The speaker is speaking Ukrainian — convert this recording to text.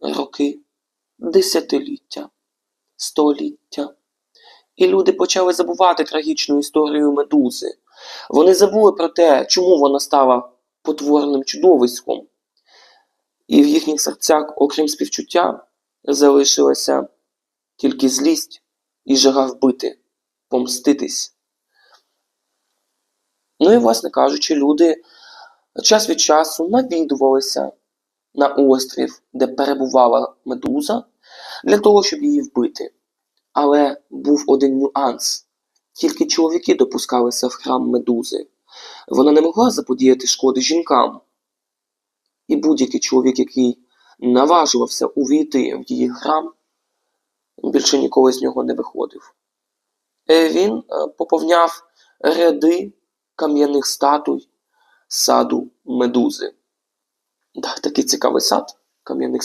роки, десятиліття, століття. І люди почали забувати трагічну історію медузи. Вони забули про те, чому вона стала потворним чудовиськом. І в їхніх серцях, окрім співчуття, залишилася тільки злість і жага вбити, помститись. Ну і, власне кажучи, люди час від часу навідувалися на острів, де перебувала медуза, для того, щоб її вбити. Але був один нюанс. Тільки чоловіки допускалися в храм медузи. Вона не могла заподіяти шкоди жінкам. І будь-який чоловік, який наважувався увійти в її храм, більше ніколи з нього не виходив. Е, Він е, поповняв ряди кам'яних статуй саду медузи. Да, такий цікавий сад кам'яних